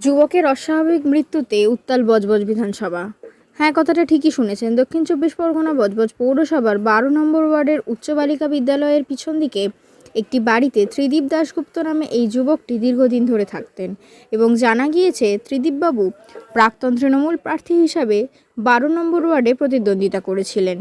যুবকের অস্বাভাবিক মৃত্যুতে উত্তাল বজবজ বিধানসভা। হ্যাঁ কথাটা ঠিকই শুনেছেন। দক্ষিণ চব্বিশ পরগনা বজবজ পৌরসভার বারো নম্বর ওয়ার্ডের উচ্চ বালিকা বিদ্যালয়ের পিছন দিকে একটি বাড়িতে ত্রিদীপ দাশগুপ্ত নামে এই যুবকটি দীর্ঘদিন ধরে থাকতেন এবং জানা গিয়েছে, ত্রিদীপবাবু প্রাক্তন তৃণমূল প্রার্থী হিসাবে বারো নম্বর ওয়ার্ডে প্রতিদ্বন্দ্বিতা করেছিলেন।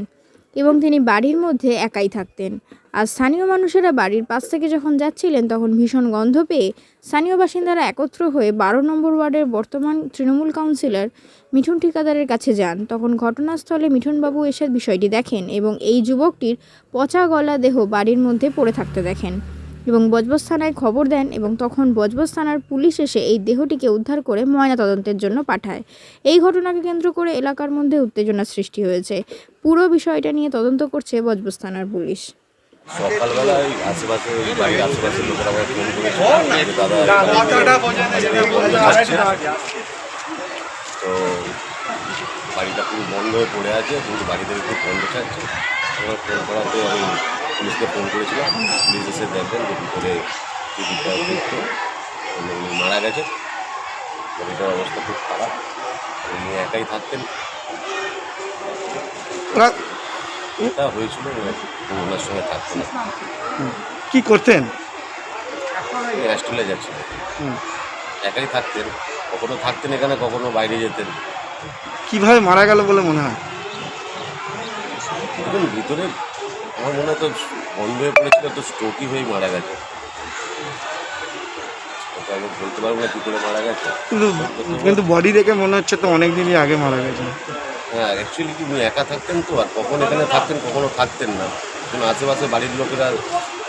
এবং তিনি বাড়ির মধ্যে একাই থাকতেন। আর স্থানীয় মানুষেরা বাড়ির পাশ থেকে যখন যাচ্ছিলেন, তখন ভীষণ গন্ধ পেয়ে স্থানীয় বাসিন্দারা একত্র হয়ে বারো নম্বর ওয়ার্ডের বর্তমান তৃণমূল কাউন্সিলর মিঠুন ঠিকাদারের কাছে যান। তখন ঘটনাস্থলে মিঠুনবাবু এসে বিষয়টি দেখেন এবং এই যুবকটির পচা গলা দেহ বাড়ির মধ্যে পড়ে থাকতে দেখেন। এবং বজবজ থানায় খবর দেন এবং তখন বজবজ থানার পুলিশ এসে এই দেহটিকে উদ্ধার করে ময়নাতদন্তের জন্য পাঠায়। এই ঘটনাকে কেন্দ্র করে এলাকার মধ্যে উত্তেজনা সৃষ্টি হয়েছে। পুরো বিষয়টা নিয়ে তদন্ত করছে বজবজ থানার পুলিশ। সকালবেলায় আশেপাশে ওই বাড়ির আশেপাশের লোকেরা আমাকে ফোন করেছিল। দাদা আসছে। তো বাড়িটা পুরো বন্ধ হয়ে পড়ে আছে। বাড়িতে একটু বন্ধ থাকছে। এবার ফোন করাতে আমি পুলিশকে ফোন করেছিলাম। পুলিশ এসে দেখবেন যে ভিতরে টিকিটটা উনি মারা গেছে বাড়িটার অবস্থা খুব খারাপ। উনি একাই থাকতেন। এটা হয়েছিল ওনার সঙ্গে থাকতেন। কি করতেন? অ্যাস্ট্রেলিয়া যাচ্ছিলেন হুম। একাই থাকতেন। কখনো থাকতেন এখানে কখনো বাইরে যেতেন। কীভাবে মারা গেল বলে মনে হয়? ভিতরে আমার মনে হয় তো বন্ধ হয়ে পড়েছিল তো স্ট্রোকই হয়ে মারা গেছে। আমি বলতে পারব না কী করে মারা গেছে। কিন্তু বডি দেখে মনে হচ্ছে তো অনেক দিনই আগে মারা গেছে। হ্যাঁ অ্যাকচুয়ালি কি একা থাকতেন তো? আর কখন এখানে থাকতেন কখনো থাকতেন না। কারণ আশেপাশে বাড়ির লোকেরা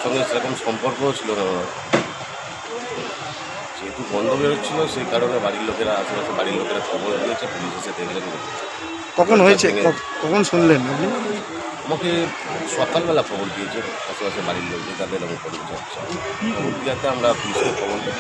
সঙ্গে সেরকম সম্পর্কও ছিল না ওনার। যেহেতু বন্ধ বেরোচ্ছিল সেই কারণে বাড়ির লোকেরা আশেপাশে বাড়ির লোকেরা খবর দিয়েছে পুলিশ এসে দেখলেন। কখন হয়েছে? কখন শুনলেন আপনি? আমাকে সকালবেলা খবর দিয়েছে আশেপাশে বাড়ির লোক যে তাদের এরকম খবর যাচ্ছে খবর দিয়াতে আমরা পুলিশকে খবর গেল।